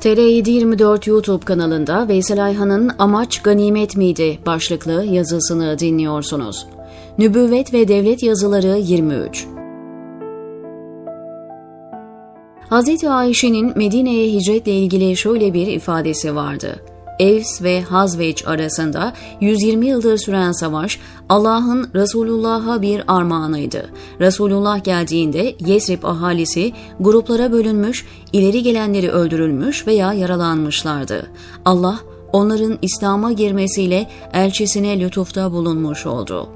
TR724 YouTube kanalında Veysel Ayhan'ın Amaç Ganimet miydi başlıklı yazısını dinliyorsunuz. Nübüvvet ve Devlet Yazıları 23 Hz. Ayşe'nin Medine'ye hicretle ilgili şöyle bir ifadesi vardı. Evs ve Hazveç arasında 120 yıldır süren savaş Allah'ın Resulullah'a bir armağanıydı. Resulullah geldiğinde Yesrib ahalisi gruplara bölünmüş, ileri gelenleri öldürülmüş veya yaralanmışlardı. Allah onların İslam'a girmesiyle elçisine lütufta bulunmuş oldu.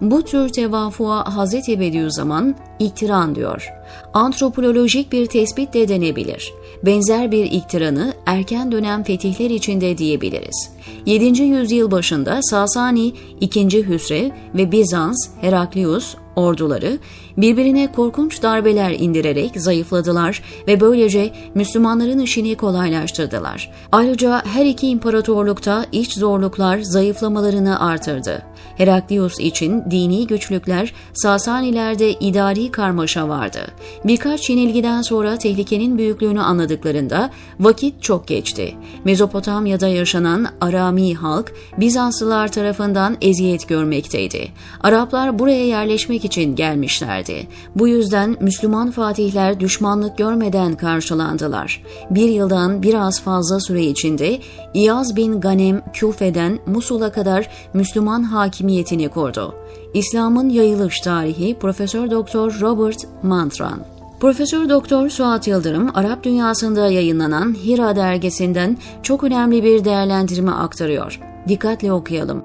Bu tür tevafuğa Hz. Bediüzzaman iktiran diyor. Antropolojik bir tespit de denebilir. Benzer bir iktiranı erken dönem fetihler içinde diyebiliriz. 7. yüzyıl başında Sasani, 2. Hüsrev ve Bizans, Heraklius orduları birbirine korkunç darbeler indirerek zayıfladılar ve böylece Müslümanların işini kolaylaştırdılar. Ayrıca her iki imparatorlukta iç zorluklar zayıflamalarını artırdı. Heraklius için dini güçlükler, Sasanilerde idari karmaşa vardı. Birkaç yenilgiden sonra tehlikenin büyüklüğünü anladıklarında vakit çok geçti. Mezopotamya'da yaşanan Arami halk Bizanslılar tarafından eziyet görmekteydi. Araplar buraya yerleşmek için gelmişlerdi. Bu yüzden Müslüman fatihler düşmanlık görmeden karşılandılar. Bir yıldan biraz fazla süre içinde İyaz bin Ganem Küfe'den Musul'a kadar Müslüman hakimiyetini kurdu. İslam'ın yayılış tarihi Profesör Doktor Robert Mantran Profesör Doktor Suat Yıldırım, Arap dünyasında yayınlanan Hira dergisinden çok önemli bir değerlendirme aktarıyor. Dikkatle okuyalım.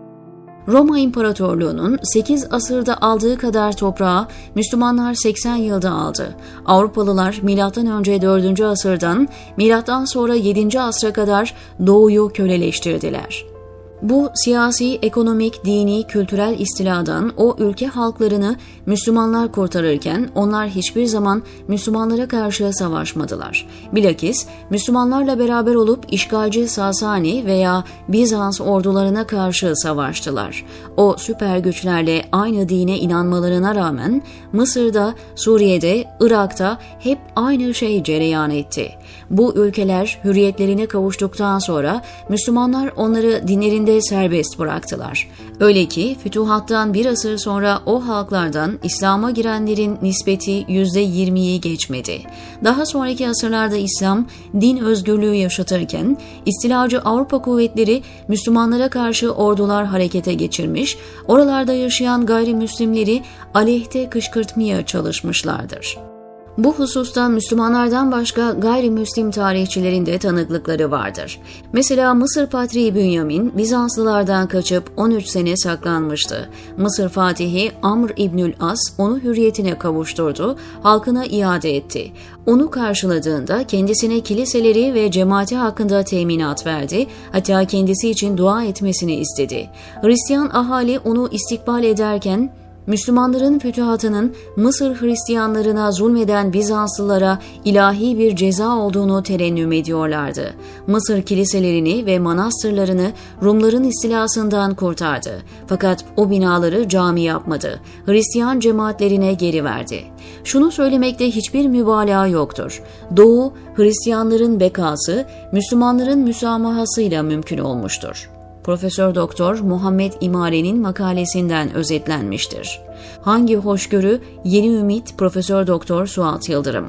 Roma İmparatorluğu'nun 8 asırda aldığı kadar toprağı Müslümanlar 80 yılda aldı. Avrupalılar M.Ö. 4. asırdan sonra 7. asra kadar doğuyu köleleştirdiler. Bu siyasi, ekonomik, dini, kültürel istiladan o ülke halklarını Müslümanlar kurtarırken onlar hiçbir zaman Müslümanlara karşı savaşmadılar. Bilakis Müslümanlarla beraber olup işgalci Sasani veya Bizans ordularına karşı savaştılar. O süper güçlerle aynı dine inanmalarına rağmen Mısır'da, Suriye'de, Irak'ta hep aynı şey cereyan etti. Bu ülkeler hürriyetlerine kavuştuktan sonra Müslümanlar onları dinlerinde serbest bıraktılar. Öyle ki fütuhattan bir asır sonra o halklardan İslam'a girenlerin nispeti %20'yi geçmedi. Daha sonraki asırlarda İslam din özgürlüğü yaşatırken istilacı Avrupa kuvvetleri Müslümanlara karşı ordular harekete geçirmiş, oralarda yaşayan gayrimüslimleri aleyhte kışkırtmaya çalışmışlardır. Bu hususta Müslümanlardan başka gayrimüslim tarihçilerin de tanıklıkları vardır. Mesela Mısır Patriği Bünyamin Bizanslılardan kaçıp 13 sene saklanmıştı. Mısır Fatihi Amr İbnül As onu hürriyetine kavuşturdu, halkına iade etti. Onu karşıladığında kendisine kiliseleri ve cemaati hakkında teminat verdi, hatta kendisi için dua etmesini istedi. Hristiyan ahali onu istikbal ederken Müslümanların fütühatının Mısır Hristiyanlarına zulmeden Bizanslılara ilahi bir ceza olduğunu terennüm ediyorlardı. Mısır kiliselerini ve manastırlarını Rumların istilasından kurtardı. Fakat o binaları cami yapmadı. Hristiyan cemaatlerine geri verdi. Şunu söylemekte hiçbir mübalağa yoktur. Doğu, Hristiyanların bekası, Müslümanların müsamahasıyla mümkün olmuştur. Profesör Doktor Muhammed İmare'nin makalesinden özetlenmiştir. Hangi hoşgörü, yeni ümit Profesör Doktor Suat Yıldırım.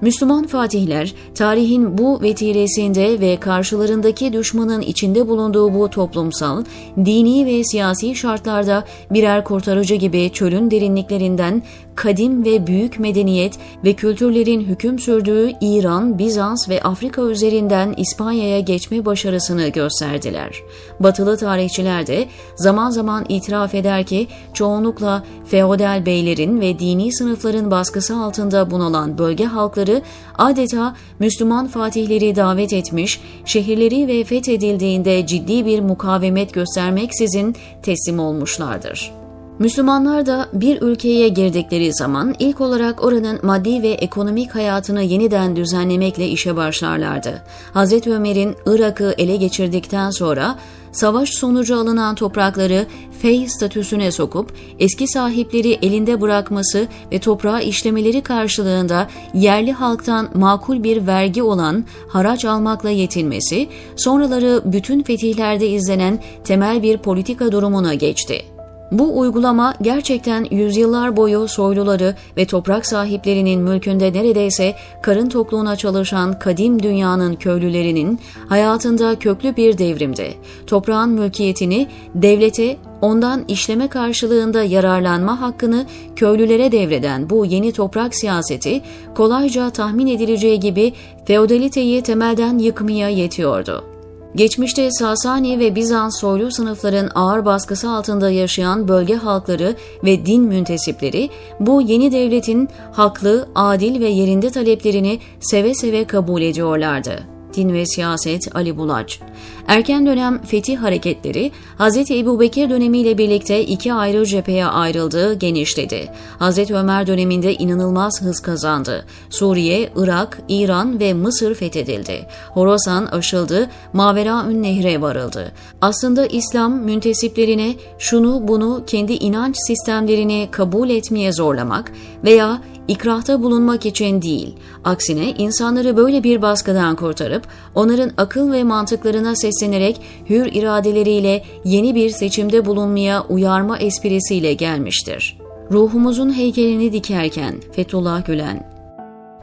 Müslüman fatihler tarihin bu vetiresinde ve karşılarındaki düşmanın içinde bulunduğu bu toplumsal, dini ve siyasi şartlarda birer kurtarıcı gibi çölün derinliklerinden kadim ve büyük medeniyet ve kültürlerin hüküm sürdüğü İran, Bizans ve Afrika üzerinden İspanya'ya geçme başarısını gösterdiler. Batılı tarihçiler de zaman zaman itiraf eder ki çoğunlukla feodal beylerin ve dini sınıfların baskısı altında bunalan bölge halkları adeta Müslüman fatihleri davet etmiş, şehirleri ve fethedildiğinde ciddi bir mukavemet göstermeksizin teslim olmuşlardır. Müslümanlar da bir ülkeye girdikleri zaman ilk olarak oranın maddi ve ekonomik hayatını yeniden düzenlemekle işe başlarlardı. Hz. Ömer'in Irak'ı ele geçirdikten sonra savaş sonucu alınan toprakları fey statüsüne sokup eski sahipleri elinde bırakması ve toprağı işlemeleri karşılığında yerli halktan makul bir vergi olan haraç almakla yetinmesi, sonraları bütün fetihlerde izlenen temel bir politika durumuna geçti. Bu uygulama gerçekten yüzyıllar boyu soyluları ve toprak sahiplerinin mülkünde neredeyse karın tokluğuna çalışan kadim dünyanın köylülerinin hayatında köklü bir devrimdi. Toprağın mülkiyetini devlete ondan işleme karşılığında yararlanma hakkını köylülere devreden bu yeni toprak siyaseti kolayca tahmin edileceği gibi feodaliteyi temelden yıkmaya yetiyordu. Geçmişte Sasani ve Bizans soylu sınıfların ağır baskısı altında yaşayan bölge halkları ve din müntesipleri bu yeni devletin haklı, adil ve yerinde taleplerini seve seve kabul ediyorlardı. Din ve Siyaset Ali Bulaç. Erken dönem fetih hareketleri Hz. Ebu Bekir dönemiyle birlikte iki ayrı cepheye ayrıldı, genişledi. Hz. Ömer döneminde inanılmaz hız kazandı. Suriye, Irak, İran ve Mısır fethedildi. Horasan aşıldı, Maveraün Nehre varıldı. Aslında İslam müntesiplerine şunu bunu kendi inanç sistemlerini kabul etmeye zorlamak veya ikrahta bulunmak için değil, aksine insanları böyle bir baskıdan kurtarıp onların akıl ve mantıklarına seslenerek hür iradeleriyle yeni bir seçimde bulunmaya uyarma esprisiyle gelmiştir. Ruhumuzun heykelini dikerken Fethullah Gülen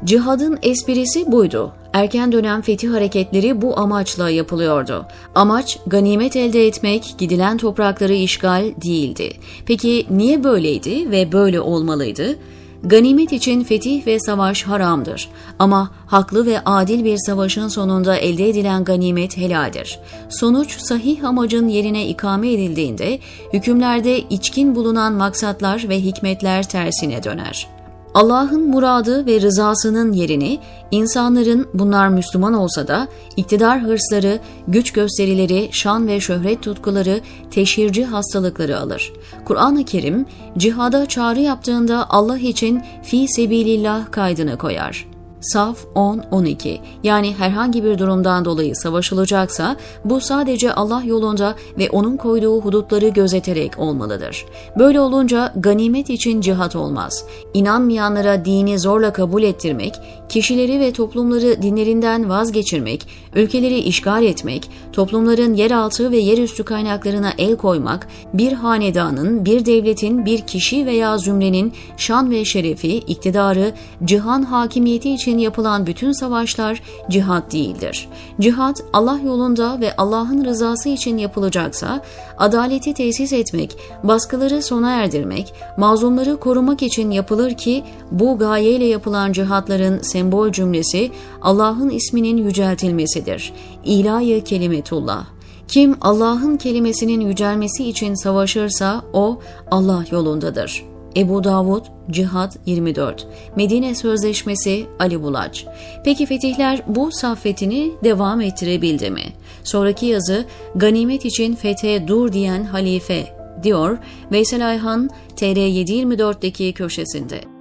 Cihadın esprisi buydu. Erken dönem fetih hareketleri bu amaçla yapılıyordu. Amaç ganimet elde etmek, gidilen toprakları işgal değildi. Peki niye böyleydi ve böyle olmalıydı? Ganimet için fetih ve savaş haramdır. Ama haklı ve adil bir savaşın sonunda elde edilen ganimet helaldir. Sonuç sahih amacın yerine ikame edildiğinde hükümlerde içkin bulunan maksatlar ve hikmetler tersine döner. Allah'ın muradı ve rızasının yerini insanların bunlar Müslüman olsa da iktidar hırsları, güç gösterileri, şan ve şöhret tutkuları, teşhirci hastalıkları alır. Kur'an-ı Kerim cihada çağrı yaptığında Allah için fi sebilillah kaydını koyar. Saf 10-12 yani herhangi bir durumdan dolayı savaşılacaksa bu sadece Allah yolunda ve onun koyduğu hudutları gözeterek olmalıdır. Böyle olunca ganimet için cihat olmaz. İnanmayanlara dini zorla kabul ettirmek, kişileri ve toplumları dinlerinden vazgeçirmek, ülkeleri işgal etmek, toplumların yeraltı ve yerüstü kaynaklarına el koymak, bir hanedanın, bir devletin, bir kişi veya zümrenin şan ve şerefi, iktidarı, cihan hakimiyeti için yapılan bütün savaşlar cihat değildir. Cihat Allah yolunda ve Allah'ın rızası için yapılacaksa, adaleti tesis etmek, baskıları sona erdirmek, mazlumları korumak için yapılır ki bu gayeyle yapılan cihatların sembol cümlesi Allah'ın isminin yüceltilmesidir. İlahi kelimetullah. Kim Allah'ın kelimesinin yücelmesi için savaşırsa o Allah yolundadır. Ebu Davud, Cihat 24, Medine Sözleşmesi Ali Bulaç. Peki fetihler bu saffetini devam ettirebildi mi? Sonraki yazı ganimet için fethe dur diyen halife diyor Veysel Ayhan TR724'deki köşesinde.